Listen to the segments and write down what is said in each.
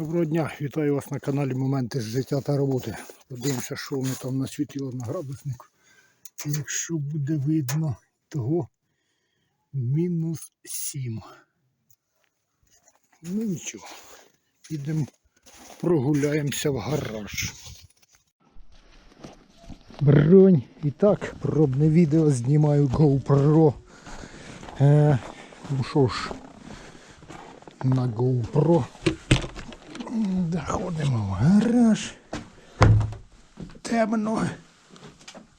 Доброго дня, вітаю вас на каналі Моменти з життя та роботи. Подивимося, що вони там насвітило на градуснику. Якщо буде видно, того мінус 7. Ну нічого. Підемо прогуляємося в гараж. Бронь. І так, пробне відео знімаю GoPro. Е, ну що ж, на GoPro. Заходимо в гараж. Темно.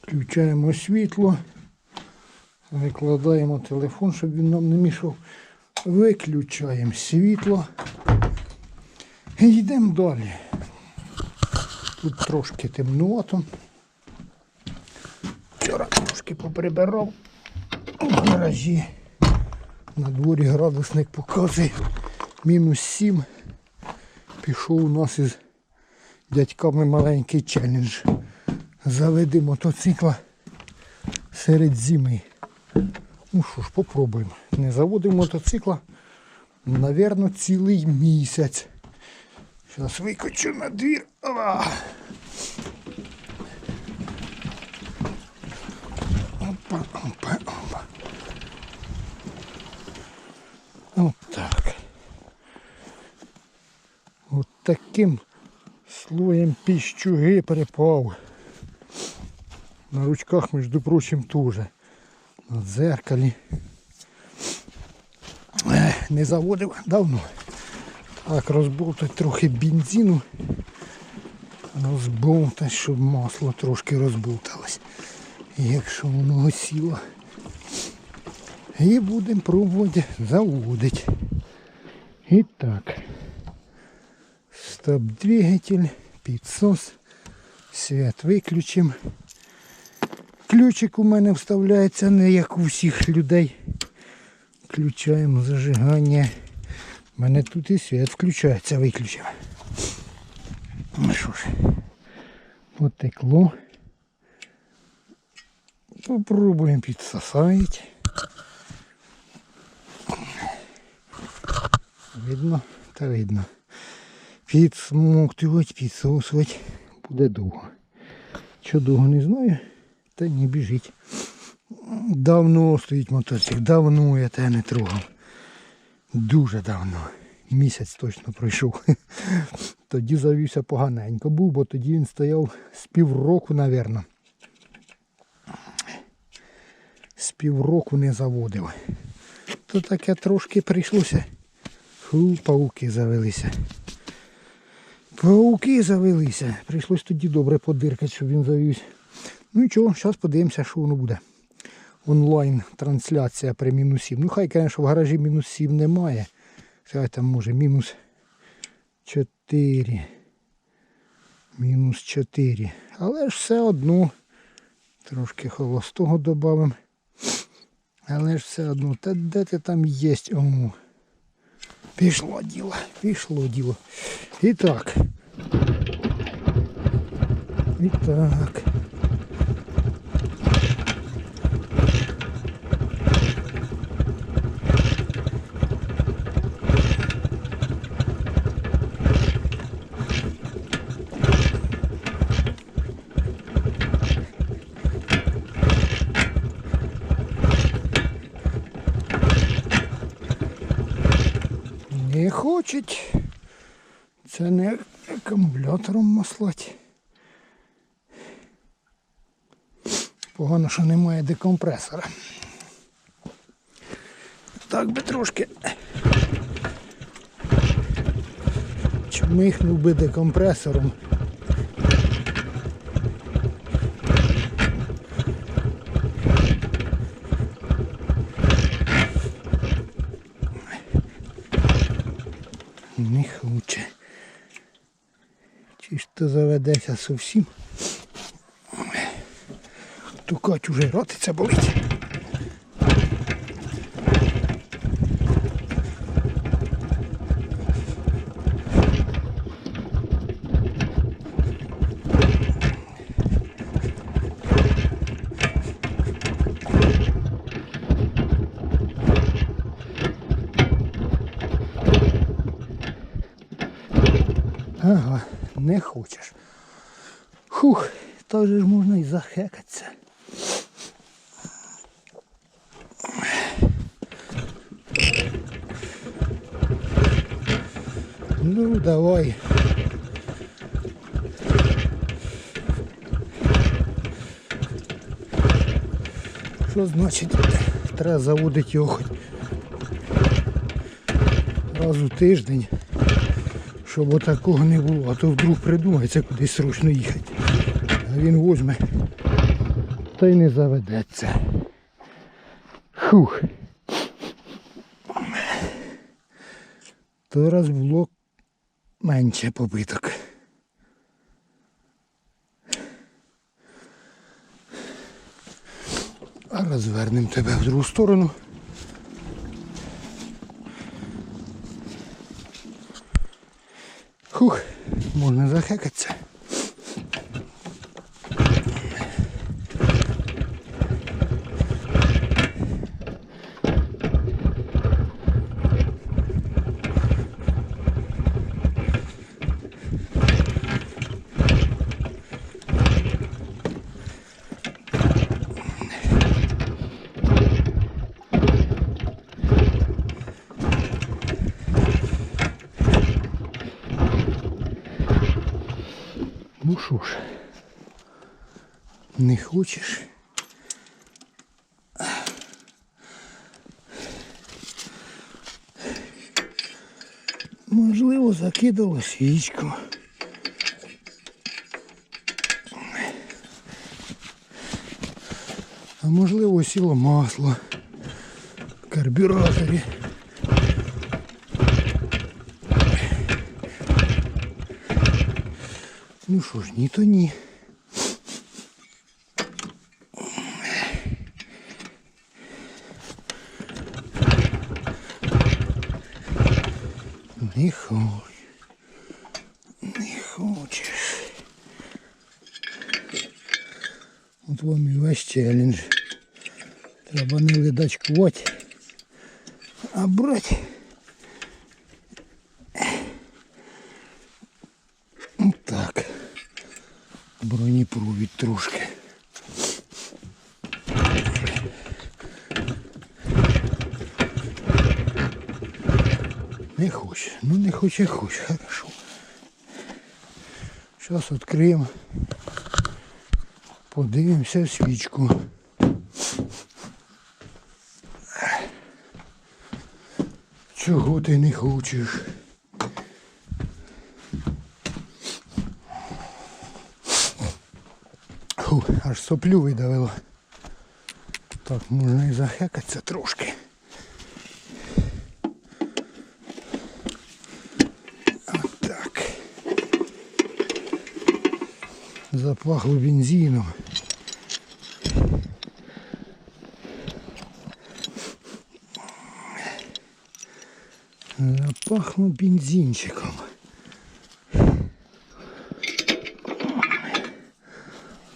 Включаємо світло. Викладаємо телефон, щоб він нам не мішав. Виключаємо світло. І йдемо далі. Тут трошки темнувато. Вчора трошки поприбирав у гаражі. На дворі градусник показує мінус 7 пішов у нас із дядьками маленький челендж. Заведи мотоцикла серед зими. Ну що ж, попробуємо. Не заводимо мотоцикла, навірно, цілий місяць. Зараз викочу на двір. Ова! Опа, опа, опа так. От таким слоєм піщуги припав. На ручках, між прочим, теж. На дзеркалі. Не заводив давно. Так, розболтать трохи бензину. Розболтать, щоб масло трошки розболталось. Якщо воно осіло. І будемо пробувати заводити. І так. Стоп двигатель, підсос, свят виключимо. Ключик у мене вставляється не як у всіх людей. Включаємо зажигання. У мене тут і світ включається, виключимо. Ну що ж, потекло. Попробуємо підсосати. Видно? Та видно підсмоктувати, підсосувати буде довго. Що довго не знаю, та не біжить. Давно стоїть мотоцикл, давно я те не трогав. Дуже давно. Місяць точно пройшов. Тоді завівся поганенько був, бо тоді він стояв з півроку, мабуть. З півроку не заводив. То таке трошки прийшлося. Фу, пауки завелися. Пауки завелися. Прийшлось тоді добре подиркати, щоб він завівся. Ну нічого, зараз подивимося, що воно буде. Онлайн трансляція при мінус 7. Ну хай, звісно, в гаражі мінус 7 немає. Хай там може мінус 4. Мінус 4. Але ж все одно. Трошки холостого додамо. Але ж все одно. Та де ти там є? Пішло діло, пішло діло. І так. І так. Не хочуть. Це не акумулятором маслать. Погано, що немає декомпресора. Так би трошки би декомпресором. Не то заведеться зовсім. Тукать уже ротиться болить. Ага не хочеш. Хух, же ж можна і захекатися. Ну, давай. Що значить треба заводити його хоч раз у тиждень, щоб отакого не було, а то вдруг придумається кудись срочно їхати. А він возьме та й не заведеться. Фух. То було менше побиток. А розвернемо тебе в другу сторону. Хух, можна захекатися. що ж, не хочеш? Можливо, закидало свічку. А можливо, сіло масло в карбюраторі. Ну що ж, ні, то ні. Не хоч. Не хочеш. От вам і весь челендж. Треба не ледачкувати, а брати. Не хоче, хоче. Хорошо. Зараз відкриємо. Подивимося в свічку. Чого ти не хочеш? Фу, аж соплю видавило. Так, можна і захекатися трошки. Запахло бензином. Запахло бензинчиком.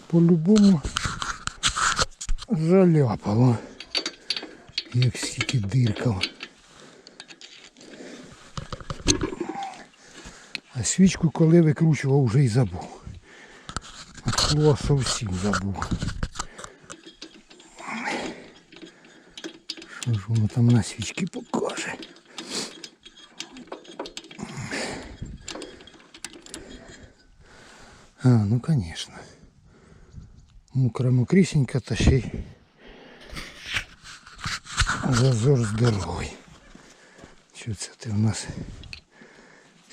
По-любому заляпало. Як стільки диркав. А свічку коли викручував вже й забув. От слова зовсім забув. Що ж воно там на свічки покаже? А, ну конечно. Мокра мокрісінька та ще й зазор здоровий. Що це ти в нас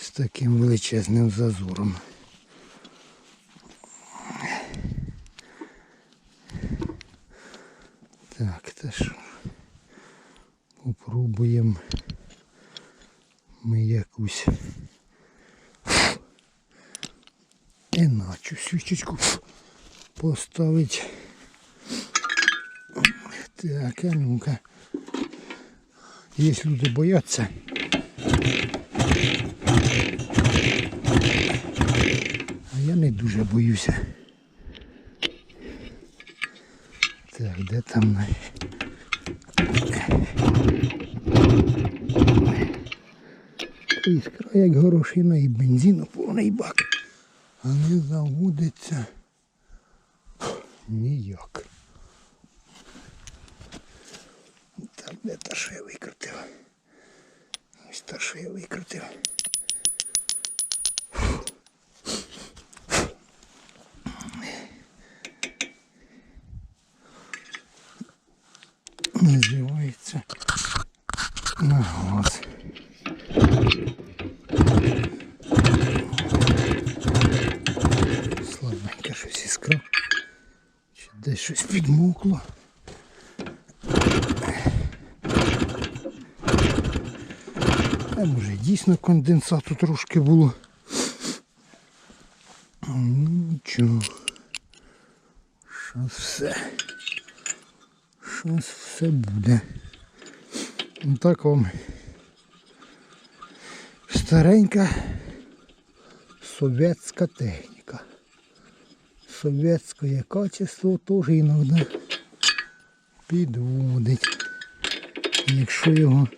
з таким величезним зазором? Якусь іначе свічечку поставити. Так, а ну-ка. Є люди бояться. А я не дуже боюся. Так, де там на... іскра, як горошина, і бензину повний бак. А не заводиться ніяк. Так, де та що я викрутив? Ось та що я викрутив. Називається на газ. Слабенька щось іскра. Чи десь щось підмокло. А може дійсно конденсату трошки було. Нічого. Щас все. Щас все буде. Ну так вам старенька совєтська техніка. Совєтське качество теж іноді підводить. Якщо його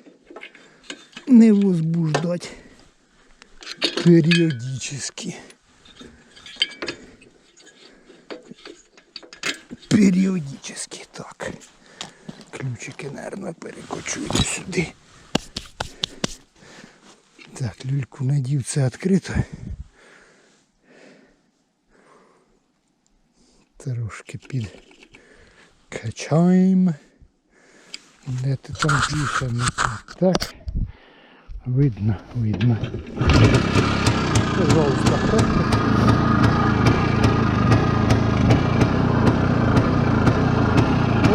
не возбуждать періодически. Періодически так. Ключики, наверное, перекочують сюди. Так, люльку надів, це відкрито. Трошки підкачаємо. Де ти там більше не так? Так. Видно, видно. Пожалуйста.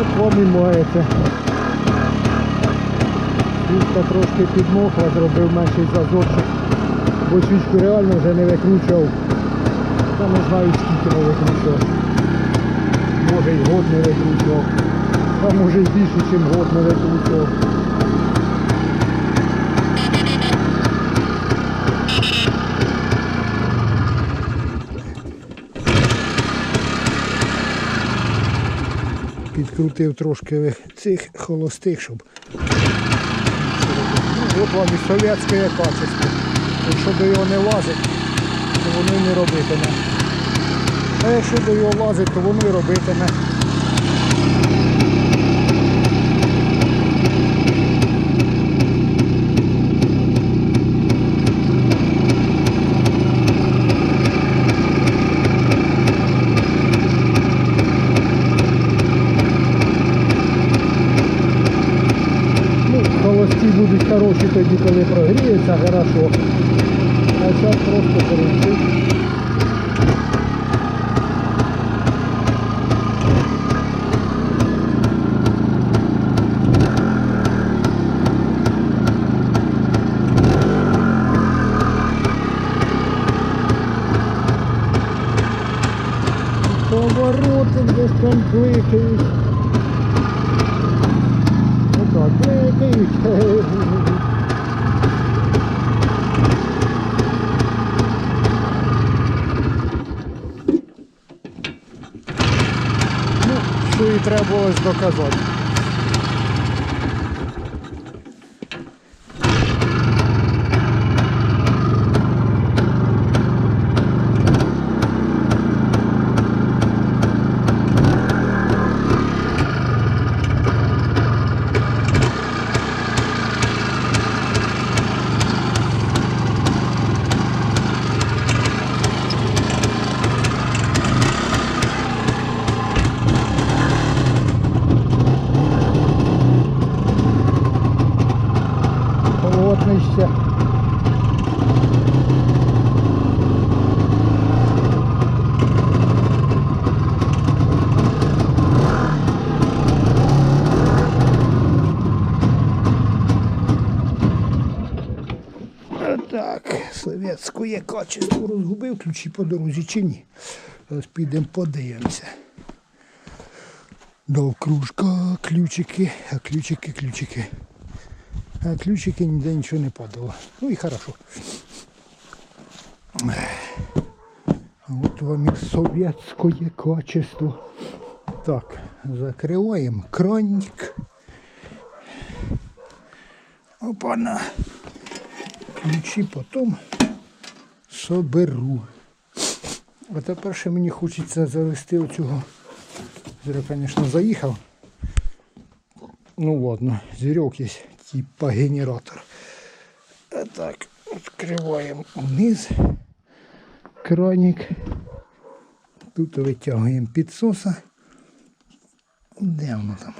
От вам і маєте. Свічка трошки підмокла, зробив менший зазорчик, бо свічку реально вже не викручував. Та не знаю скільки не викручував. Може й год не викручував. А може й більше, ніж год не викручував. Підкрутив трошки цих холостих, щоб Ну, от вам і совєтське качество. Якщо до його не лазить, то воно й не робитиме. А якщо до його лазить, то воно і робитиме. Ну, холості будуть хороші тоді, коли прогріється хорошо. А зараз просто перейти. Там кликають. Отак, кликають. Ну, що і треба було доказати. Холодний ще. Так, совєтське качество розгубив ключі по дорозі чи ні. Зараз підемо подивимося. До кружка, ключики, а ключики, ключики. А ключики ніде нічого не падало. Ну і хорошо. А от вам і совєтське качество. Так, закриваємо кранник. Опана. ключі соберу. А тепер ще мені хочеться завести оцього. Зря, звісно, заїхав. Ну ладно, зірок є, типа генератор. А так, відкриваємо вниз краник. Тут витягуємо підсоса. Де воно там?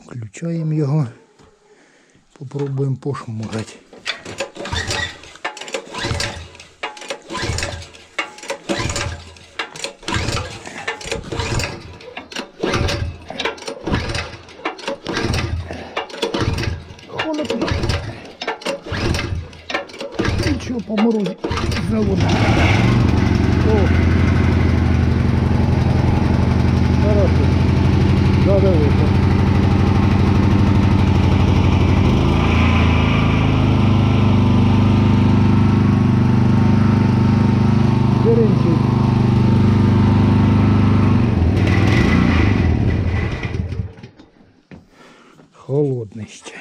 Включаємо його. Попробуємо пошмурати. Холодно. Нічого по морозі заводу. О. Хорошо. Надо выпить. Деренчик. Холодний ще.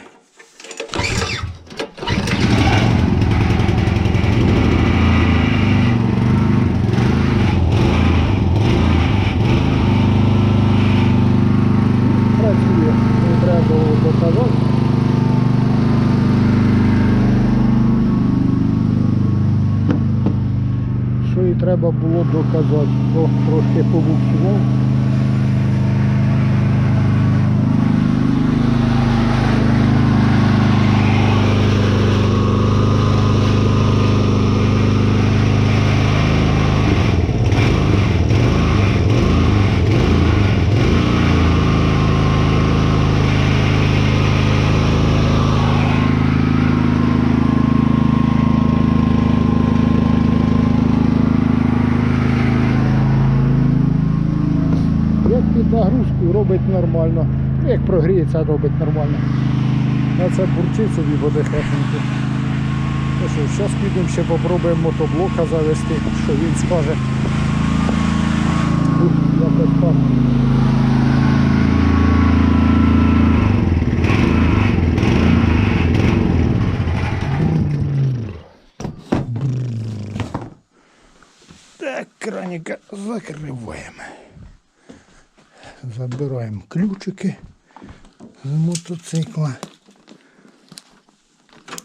Працює, не треба було доказати. Що і треба було доказати, то трошки побуксував. Як під нагрузкою робить нормально. Ну, Як прогріється, робить нормально. А це бурчить собі. Ну що, зараз підемо ще попробуємо мотоблока завести, що він скаже. Ух, так. Так, краніка закриваємо. Забираємо ключики з мотоцикла.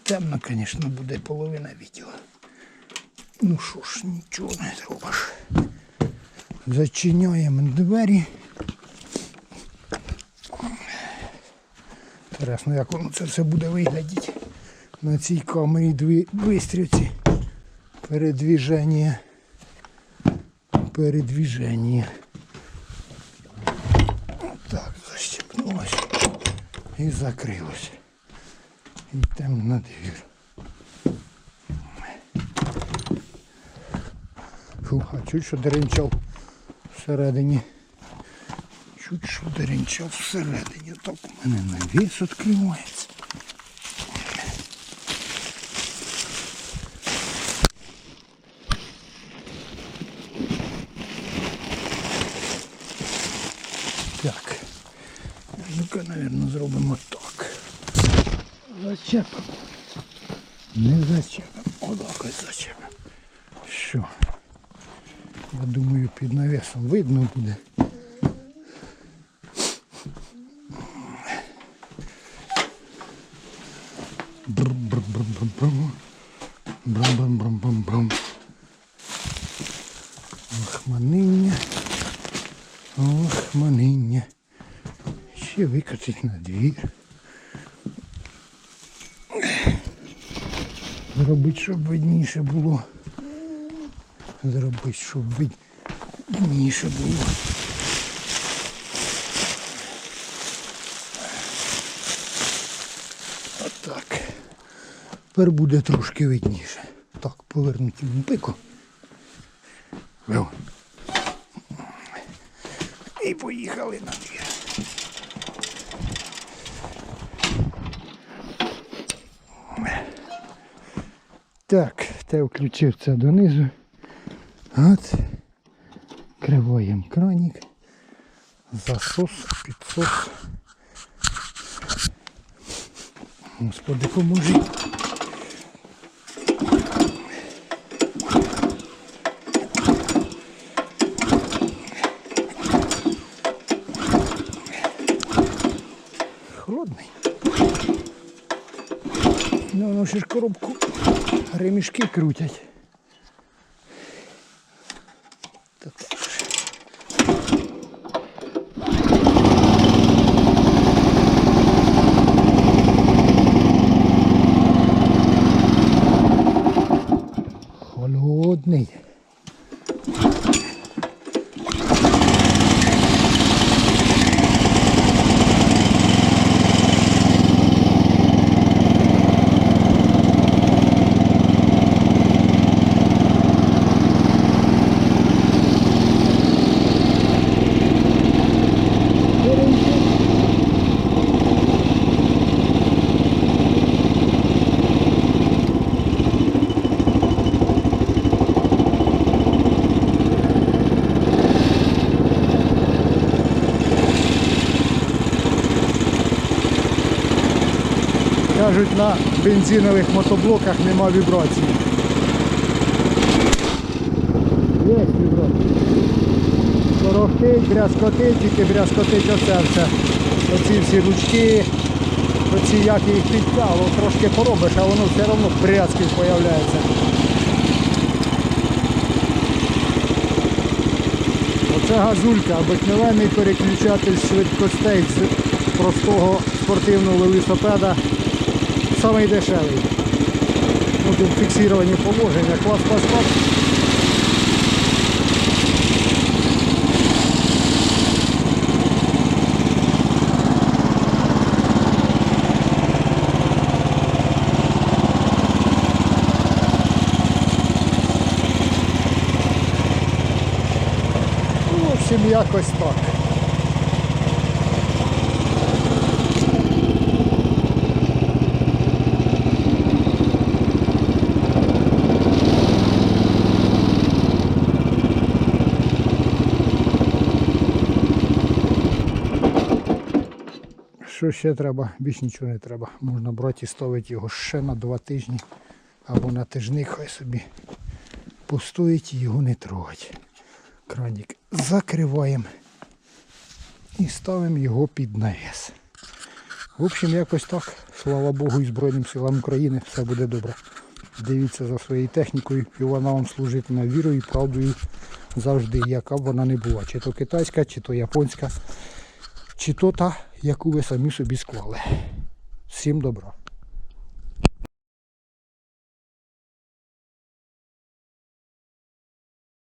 Темно, звісно, буде половина відео. Ну що ж, нічого не зробиш. Зачиняємо двері. Інтересно, як воно це все буде виглядати на цій камері дві вистрілці. Передвіження. Передвіження. Так, защепнулось і закрилося. Йдемо на двір. Фу, а чуть що деренчав всередині. Чуть що деренчав всередині. Так у мене навіс відкривається. Так. Ну-ка, наверное, зробимо так. Зачепимо. Не зачепимо. Ось зачепимо. Що? Я думаю, під навесом видно буде. Брум-брум-брум-брум-брум. Брум-брум-брум-брум-брум. Лохманиння. Лохманиння. Ще викотить на двір. Зробити, щоб видніше було. Зробити, щоб видніше було. Отак. Тепер буде трошки видніше. Так, повернути пику. І поїхали на двір. Так, те включив це донизу. От. Кривоєм кранік. Засос, підсос. Господи, поможи. Холодний. Ну, ну ще ж коробку ремішки крутять. Та так ж. Холодний. Кажуть, на бензинових мотоблоках нема вібрації. Є вібрація. Торохтить, брязкотить, тільки брязкотить оце все. Оці всі ручки, оці як їх підтяло, трошки поробиш, а воно все одно брязків з'являється. Оце газулька, обикновений переключатель швидкостей з простого спортивного велосипеда. Самий дешевий. Тут фіксовані положення, клас, клас, клас. Ну, в общем, якось так. Що ще треба? Більш нічого не треба. Можна брати і ставити його ще на два тижні або на тижник, хай собі постоїть і його не трогать. Кранік закриваємо і ставимо його під навіс. В общем, якось так. Слава Богу і Збройним силам України все буде добре. Дивіться за своєю технікою і вона вам служитиме вірою і правдою завжди, яка б вона не була. Чи то китайська, чи то японська, чи то та, яку ви самі собі склали. Всім добра.